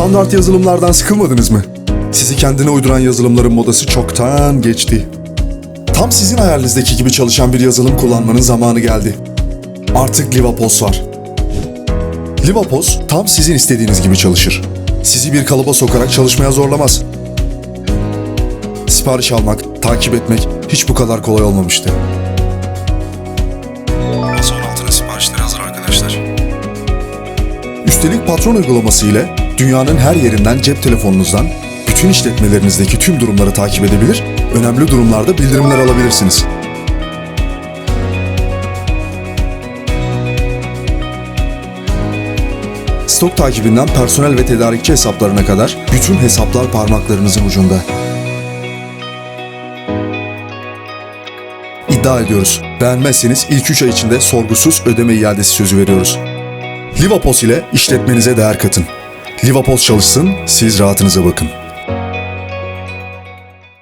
Standart yazılımlardan sıkılmadınız mı? Sizi kendine uyduran yazılımların modası çoktan geçti. Tam sizin hayalinizdeki gibi çalışan bir yazılım kullanmanın zamanı geldi. Artık Livapos var. Livapos tam sizin istediğiniz gibi çalışır. Sizi bir kalıba sokarak çalışmaya zorlamaz. Sipariş almak, takip etmek hiç bu kadar kolay olmamıştı. Masa 16'nın siparişleri hazır arkadaşlar. Üstelik patron uygulaması ile dünyanın her yerinden cep telefonunuzdan bütün işletmelerinizdeki tüm durumları takip edebilir, önemli durumlarda bildirimler alabilirsiniz. Stok takibinden personel ve tedarikçi hesaplarına kadar bütün hesaplar parmaklarınızın ucunda. İddia ediyoruz. Beğenmezseniz ilk 3 ay içinde sorgusuz ödeme iadesi sözü veriyoruz. Livapos ile işletmenize değer katın. Livapos çalışsın, siz rahatınıza bakın.